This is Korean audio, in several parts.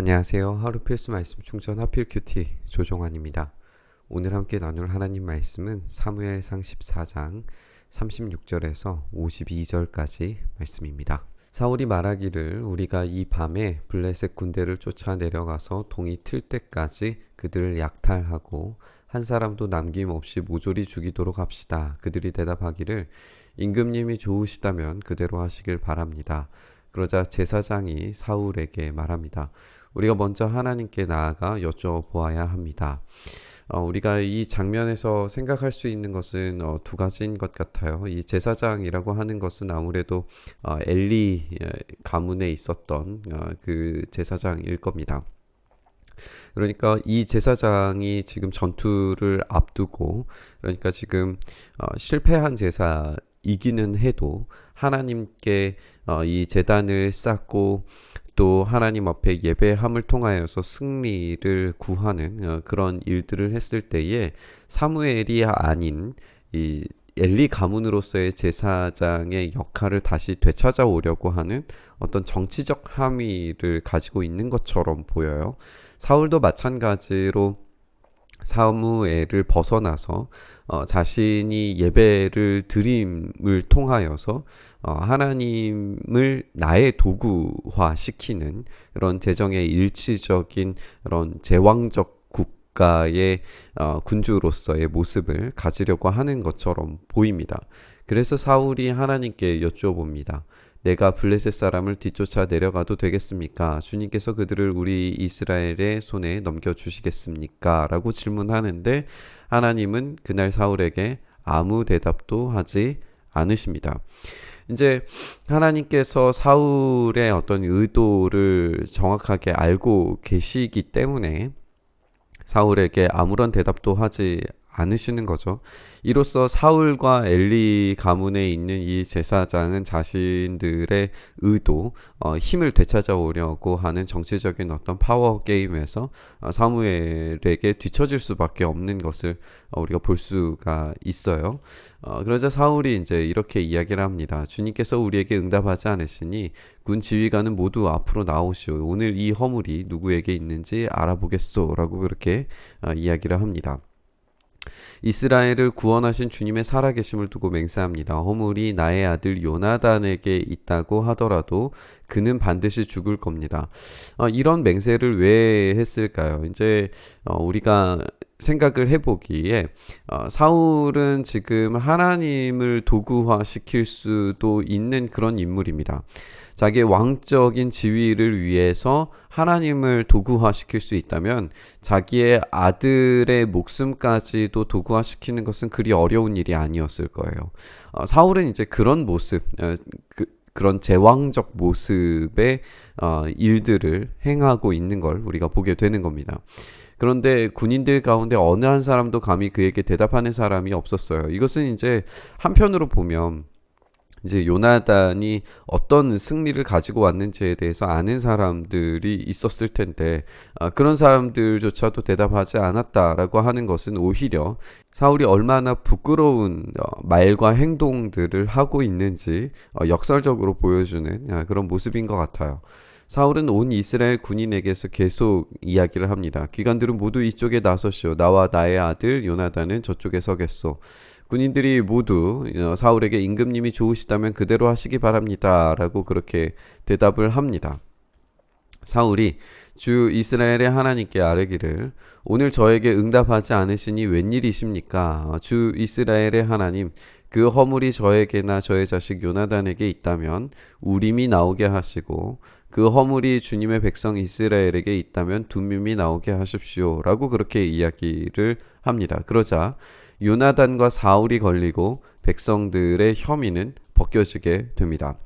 안녕하세요. 하루 필수 말씀 충전 하필 큐티 조종환입니다. 오늘 함께 나눌 하나님 말씀은 사무엘상 14장 36절에서 52절까지 말씀입니다. 사울이 말하기를 우리가 이 밤에 블레셋 군대를 쫓아 내려가서 동이 틀 때까지 그들을 약탈하고 한 사람도 남김없이 모조리 죽이도록 합시다. 그들이 대답하기를 임금님이 좋으시다면 그대로 하시길 바랍니다. 그러자 제사장이 사울에게 말합니다. 우리가 먼저 하나님께 나아가 여쭤보아야 합니다. 어, 우리가 이 장면에서 생각할 수 있는 것은 어, 두 가지인 것 같아요. 이 제사장이라고 하는 것은 아무래도 어, 엘리 가문에 있었던 어, 그 제사장일 겁니다. 그러니까 이 제사장이 지금 전투를 앞두고 그러니까 지금 어, 실패한 제사 이기는 해도 하나님께 어, 이 재단을 쌓고 또 하나님 앞에 예배함을 통하여서 승리를 구하는 어, 그런 일들을 했을 때에 사무엘이 아닌 이 엘리 가문으로서의 제사장의 역할을 다시 되찾아오려고 하는 어떤 정치적 함의를 가지고 있는 것처럼 보여요. 사울도 마찬가지로 사무엘을 벗어나서 어, 자신이 예배를 드림을 통하여서 어, 하나님을 나의 도구화 시키는 그런 재정의 일치적인 그런 제왕적 국가의 어, 군주로서의 모습을 가지려고 하는 것처럼 보입니다. 그래서 사울이 하나님께 여쭈어봅니다. 내가 블레셋 사람을 뒤쫓아 내려가도 되겠습니까? 주님께서 그들을 우리 이스라엘의 손에 넘겨 주시겠습니까? 라고 질문하는데 하나님은 그날 사울에게 아무 대답도 하지 않으십니다. 이제 하나님께서 사울의 어떤 의도를 정확하게 알고 계시기 때문에 사울에게 아무런 대답도 하지 않으시는 거죠. 이로써 사울과 엘리 가문에 있는 이 제사장은 자신들의 의도, 어, 힘을 되찾아오려고 하는 정치적인 어떤 파워 게임에서 어, 사무엘에게 뒤처질 수밖에 없는 것을 어, 우리가 볼 수가 있어요. 어, 그러자 사울이 이제 이렇게 이야기를 합니다. 주님께서 우리에게 응답하지 않으시니 군 지휘관은 모두 앞으로 나오시오. 오늘 이 허물이 누구에게 있는지 알아보겠소라고 그렇게 어, 이야기를 합니다. 이스라엘을 구원하신 주님의 살아계심을 두고 맹세합니다. 허물이 나의 아들 요나단에게 있다고 하더라도 그는 반드시 죽을 겁니다. 어, 이런 맹세를 왜 했을까요? 이제 어, 우리가 생각을 해보기에 어, 사울은 지금 하나님을 도구화 시킬 수도 있는 그런 인물입니다. 자기의 왕적인 지위를 위해서 하나님을 도구화시킬 수 있다면 자기의 아들의 목숨까지도 도구화시키는 것은 그리 어려운 일이 아니었을 거예요. 어, 사울은 이제 그런 모습, 어, 그, 그런 제왕적 모습의 어, 일들을 행하고 있는 걸 우리가 보게 되는 겁니다. 그런데 군인들 가운데 어느 한 사람도 감히 그에게 대답하는 사람이 없었어요. 이것은 이제 한편으로 보면 이제 요나단이 어떤 승리를 가지고 왔는지에 대해서 아는 사람들이 있었을 텐데 아, 그런 사람들조차도 대답하지 않았다라고 하는 것은 오히려 사울이 얼마나 부끄러운 어, 말과 행동들을 하고 있는지 어, 역설적으로 보여주는 아, 그런 모습인 것 같아요. 사울은 온 이스라엘 군인에게서 계속 이야기를 합니다. 기관들은 모두 이쪽에 나서시오. 나와 나의 아들 요나단은 저쪽에 서겠소. 군인들이 모두 어, 사울에게 임금님이 좋으시다면 그대로 하시기 바랍니다. 라고 그렇게 대답을 합니다. 사울이 주 이스라엘의 하나님께 아뢰기를 오늘 저에게 응답하지 않으시니 웬일이십니까? 주 이스라엘의 하나님 그 허물이 저에게나 저의 자식 요나단에게 있다면 우림이 나오게 하시고 그 허물이 주님의 백성 이스라엘에게 있다면 둠밈이 나오게 하십시오 라고 그렇게 이야기를 합니다. 그러자 요나단과 사울이 걸리고 백성들의 혐의는 벗겨지게 됩니다.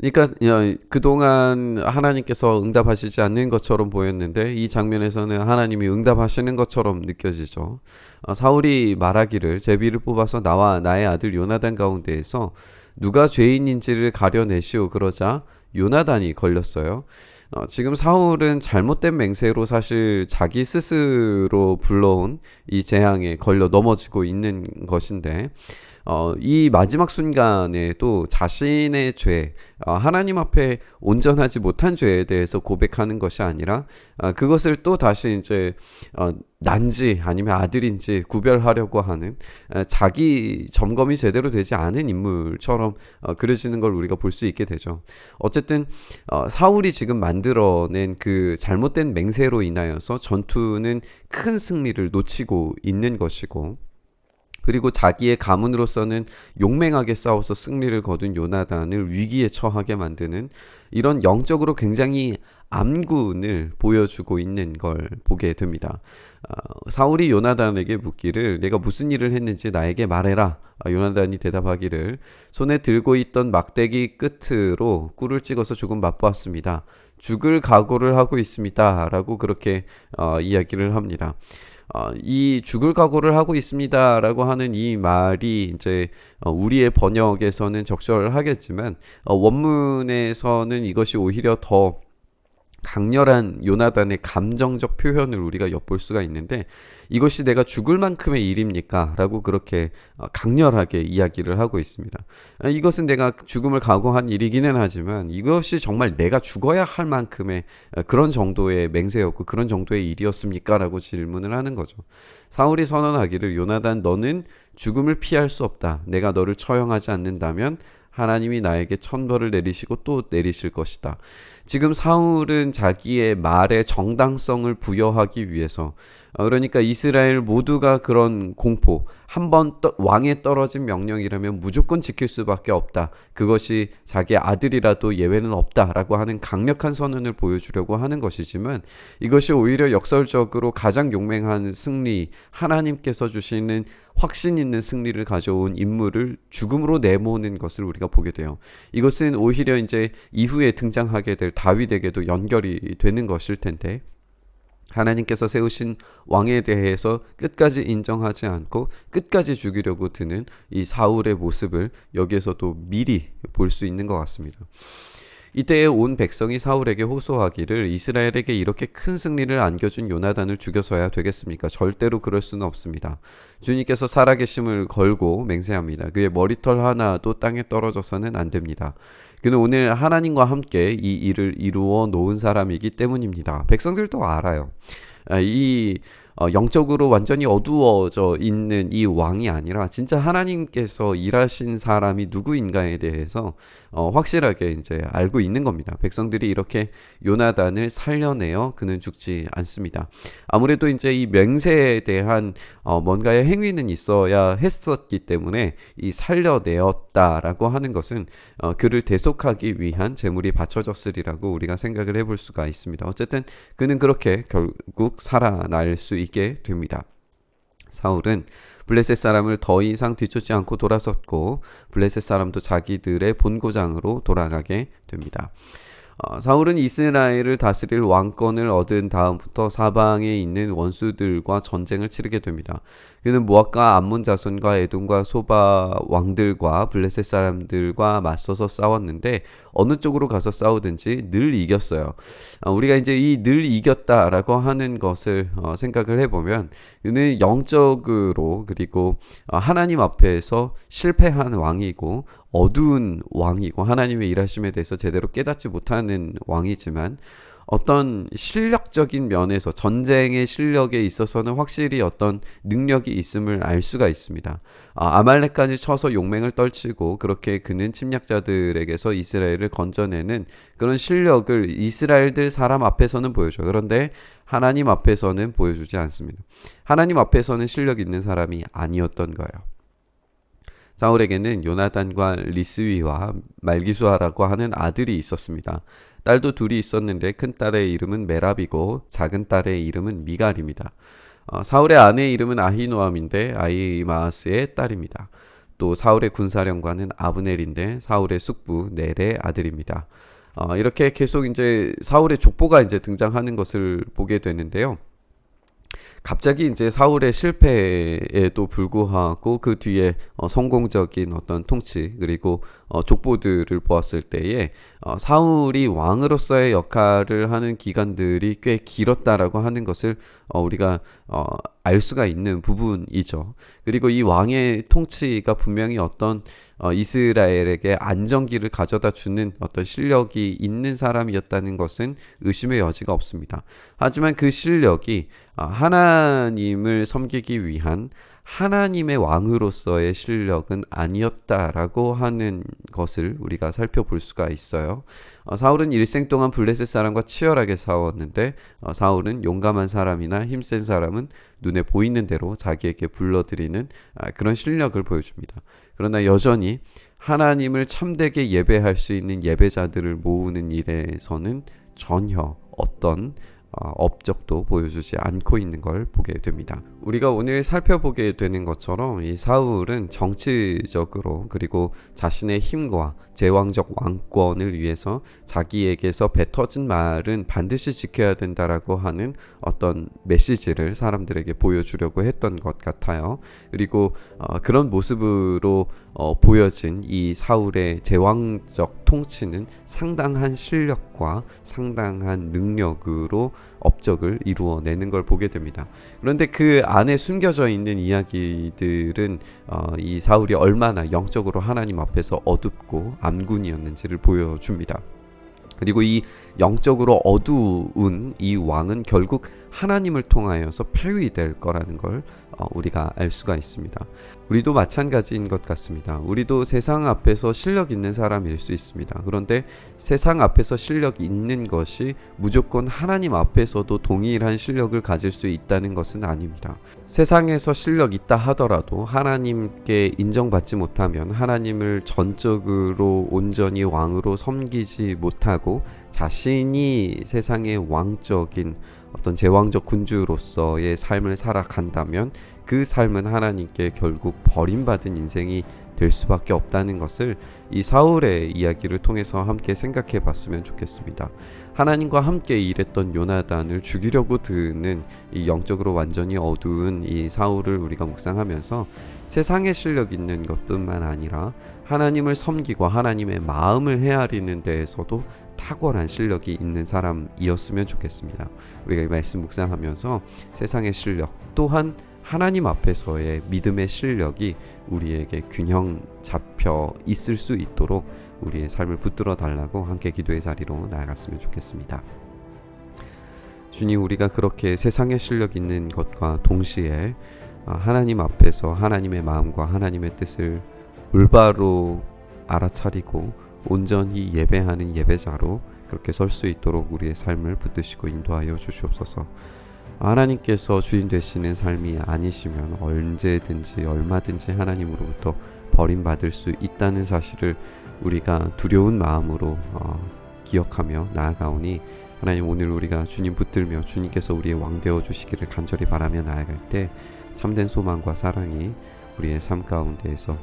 그러니까 그동안 하나님께서 응답하시지 않는 것처럼 보였는데 이 장면에서는 하나님이 응답하시는 것처럼 느껴지죠. 어, 사울이 말하기를 제비를 뽑아서 나와 나의 아들 요나단 가운데에서 누가 죄인인지를 가려내시오 그러자 요나단이 걸렸어요. 어, 지금 사울은 잘못된 맹세로 사실 자기 스스로 불러온 이 재앙에 걸려 넘어지고 있는 것인데 어, 이 마지막 순간에 또 자신의 죄, 어, 하나님 앞에 온전하지 못한 죄에 대해서 고백하는 것이 아니라 어, 그것을 또 다시 이제 어, 난지 아니면 아들인지 구별하려고 하는 어, 자기 점검이 제대로 되지 않은 인물처럼 어, 그려지는 걸 우리가 볼 수 있게 되죠. 어쨌든 어, 사울이 지금 만들어낸 그 잘못된 맹세로 인하여서 전투는 큰 승리를 놓치고 있는 것이고 그리고 자기의 가문으로서는 용맹하게 싸워서 승리를 거둔 요나단을 위기에 처하게 만드는 이런 영적으로 굉장히 암군을 보여주고 있는 걸 보게 됩니다. 어, 사울이 요나단에게 묻기를 내가 무슨 일을 했는지 나에게 말해라. 아, 요나단이 대답하기를 손에 들고 있던 막대기 끝으로 꿀을 찍어서 조금 맛보았습니다. 죽을 각오를 하고 있습니다. 라고 그렇게 어, 이야기를 합니다. 어, 이 죽을 각오를 하고 있습니다라고 하는 이 말이 이제 어, 우리의 번역에서는 적절하겠지만 어, 원문에서는 이것이 오히려 더 강렬한 요나단의 감정적 표현을 우리가 엿볼 수가 있는데 이것이 내가 죽을 만큼의 일입니까? 라고 그렇게 어, 강렬하게 이야기를 하고 있습니다. 아, 이것은 내가 죽음을 각오한 일이기는 하지만 이것이 정말 내가 죽어야 할 만큼의 어, 그런 정도의 맹세였고 그런 정도의 일이었습니까? 라고 질문을 하는 거죠. 사울이 선언하기를 요나단 너는 죽음을 피할 수 없다. 내가 너를 처형하지 않는다면 하나님이 나에게 천벌을 내리시고 또 내리실 것이다. 지금 사울은 자기의 말에 정당성을 부여하기 위해서 어, 그러니까 이스라엘 모두가 그런 공포 한 번 왕에 떨어진 명령이라면 무조건 지킬 수밖에 없다. 그것이 자기 아들이라도 예외는 없다라고 하는 강력한 선언을 보여주려고 하는 것이지만 이것이 오히려 역설적으로 가장 용맹한 승리 하나님께서 주시는 확신 있는 승리를 가져온 인물을 죽음으로 내모는 것을 우리가 보게 돼요. 이것은 오히려 이제 이후에 등장하게 될 다윗에게도 연결이 되는 것일 텐데 하나님께서 세우신 왕에 대해서 끝까지 인정하지 않고 끝까지 죽이려고 드는 이 사울의 모습을 여기에서도 미리 볼 수 있는 것 같습니다. 이때에 온 백성이 사울에게 호소하기를 이스라엘에게 이렇게 큰 승리를 안겨준 요나단을 죽여서야 되겠습니까? 절대로 그럴 수는 없습니다. 주님께서 살아계심을 걸고 맹세합니다. 그의 머리털 하나도 땅에 떨어져서는 안 됩니다. 그는 오늘 하나님과 함께 이 일을 이루어 놓은 사람이기 때문입니다. 백성들도 알아요. 아, 이 어, 영적으로 완전히 어두워져 있는 이 왕이 아니라 진짜 하나님께서 일하신 사람이 누구인가에 대해서 어, 확실하게 이제 알고 있는 겁니다. 백성들이 이렇게 요나단을 살려내어 그는 죽지 않습니다. 아무래도 이제 이 맹세에 대한 어, 뭔가의 행위는 있어야 했었기 때문에 이 살려내었다라고 하는 것은 어, 그를 대속하기 위한 재물이 바쳐졌으리라고 우리가 생각을 해볼 수가 있습니다. 어쨌든 그는 그렇게 결국 살아날 수 있. 있게 됩니다. 사울은 블레셋 사람을 더 이상 뒤쫓지 않고 돌아섰고 블레셋 사람도 자기들의 본고장으로 돌아가게 됩니다. 어, 사울은 이스라엘을 다스릴 왕권을 얻은 다음부터 사방에 있는 원수들과 전쟁을 치르게 됩니다. 그는 모압과 암몬 자손과 에돔과 소바 왕들과 블레셋 사람들과 맞서서 싸웠는데 어느 쪽으로 가서 싸우든지 늘 이겼어요. 어, 우리가 이제 이 늘 이겼다라고 하는 것을 어, 생각을 해보면 그는 영적으로 그리고 어, 하나님 앞에서 실패한 왕이고 어두운 왕이고 하나님의 일하심에 대해서 제대로 깨닫지 못하는 왕이지만 어떤 실력적인 면에서 전쟁의 실력에 있어서는 확실히 어떤 능력이 있음을 알 수가 있습니다. 아, 말렉까지 쳐서 용맹을 떨치고 그렇게 그는 침략자들에게서 이스라엘을 건져내는 그런 실력을 이스라엘들 사람 앞에서는 보여줘. 그런데 하나님 앞에서는 보여주지 않습니다. 하나님 앞에서는 실력 있는 사람이 아니었던 거예요. 사울에게는 요나단과 리스위와 말기수아라고 하는 아들이 있었습니다. 딸도 둘이 있었는데 큰 딸의 이름은 메랍이고 작은 딸의 이름은 미갈입니다. 어, 사울의 아내의 이름은 아히노암인데 아이마스의 딸입니다. 또 사울의 군사령관은 아브넬인데 사울의 숙부 넬의 아들입니다. 어, 이렇게 계속 이제 사울의 족보가 이제 등장하는 것을 보게 되는데요. 갑자기 이제 사울의 실패에도 불구하고 그 뒤에 어, 성공적인 어떤 통치 그리고 어, 족보들을 보았을 때에 어, 사울이 왕으로서의 역할을 하는 기간들이 꽤 길었다라고 하는 것을 어, 우리가 어, 알 수가 있는 부분이죠. 그리고 이 왕의 통치가 분명히 어떤 어, 이스라엘에게 안정기를 가져다 주는 어떤 실력이 있는 사람이었다는 것은 의심의 여지가 없습니다. 하지만 그 실력이 어, 하나님을 섬기기 위한 하나님의 왕으로서의 실력은 아니었다라고 하는 것을 우리가 살펴볼 수가 있어요. 어, 사울은 일생 동안 블레셋 사람과 치열하게 싸웠는데 어, 사울은 용감한 사람이나 힘센 사람은 눈에 보이는 대로 자기에게 불러들이는 아, 그런 실력을 보여줍니다. 그러나 여전히 하나님을 참되게 예배할 수 있는 예배자들을 모으는 일에서는 전혀 어떤 어, 업적도 보여주지 않고 있는 걸 보게 됩니다. 우리가 오늘 살펴보게 되는 것처럼 이 사울은 정치적으로 그리고 자신의 힘과 제왕적 왕권을 위해서 자기에게서 뱉어진 말은 반드시 지켜야 된다라고 하는 어떤 메시지를 사람들에게 보여주려고 했던 것 같아요. 그리고 어, 그런 모습으로 어, 보여진 이 사울의 제왕적 통치는 상당한 실력과 상당한 능력으로 업적을 이루어내는 걸 보게 됩니다. 그런데 그 안에 숨겨져 있는 이야기들은 어, 이 사울이 얼마나 영적으로 하나님 앞에서 어둡고 암군이었는지를 보여줍니다. 그리고 이 영적으로 어두운 이 왕은 결국 하나님을 통하여서 폐위될 거라는 걸 어, 우리가 알 수가 있습니다. 우리도 마찬가지인 것 같습니다. 우리도 세상 앞에서 실력 있는 사람일 수 있습니다. 그런데 세상 앞에서 실력 있는 것이 무조건 하나님 앞에서도 동일한 실력을 가질 수 있다는 것은 아닙니다. 세상에서 실력 있다 하더라도 하나님께 인정받지 못하면 하나님을 전적으로 온전히 왕으로 섬기지 못하고 자신이 세상의 왕적인 어떤 제왕적 군주로서의 삶을 살아간다면 그 삶은 하나님께 결국 버림받은 인생이 될 수밖에 없다는 것을 이 사울의 이야기를 통해서 함께 생각해 봤으면 좋겠습니다. 하나님과 함께 일했던 요나단을 죽이려고 드는 이 영적으로 완전히 어두운 이 사울을 우리가 묵상하면서 세상에 실력 있는 것뿐만 아니라 하나님을 섬기고 하나님의 마음을 헤아리는 데에서도 탁월한 실력이 있는 사람이었으면 좋겠습니다. 우리가 이 말씀 묵상하면서 세상의 실력 또한 하나님 앞에서의 믿음의 실력이 우리에게 균형 잡혀 있을 수 있도록 우리의 삶을 붙들어 달라고 함께 기도의 자리로 나아갔으면 좋겠습니다. 주님 우리가 그렇게 세상의 실력 있는 것과 동시에 아, 하나님 앞에서 하나님의 마음과 하나님의 뜻을 올바로 알아차리고 온전히 예배하는 예배자로 그렇게 설 수 있도록 우리의 삶을 붙드시고 인도하여 주시옵소서. 하나님께서 주인 되시는 삶이 아니시면 언제든지 얼마든지 하나님으로부터 버림받을 수 있다는 사실을 우리가 두려운 마음으로 어, 기억하며 나아가오니 하나님 오늘 우리가 주님 붙들며 주님께서 우리의 왕 되어 주시기를 간절히 바라며 나아갈 때 참된 소망과 사랑이 우리의 삶 가운데에서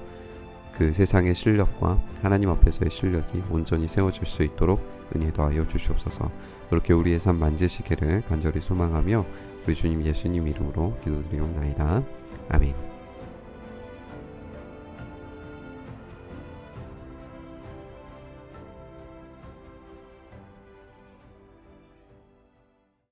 그 세상의 실력과 하나님 앞에서의 실력이 온전히 세워질 수 있도록 은혜 더하여 주시옵소서. 그렇게 우리의 삶 만지시기를 간절히 소망하며 우리 주님 예수님 이름으로 기도드리옵나이다. 아멘.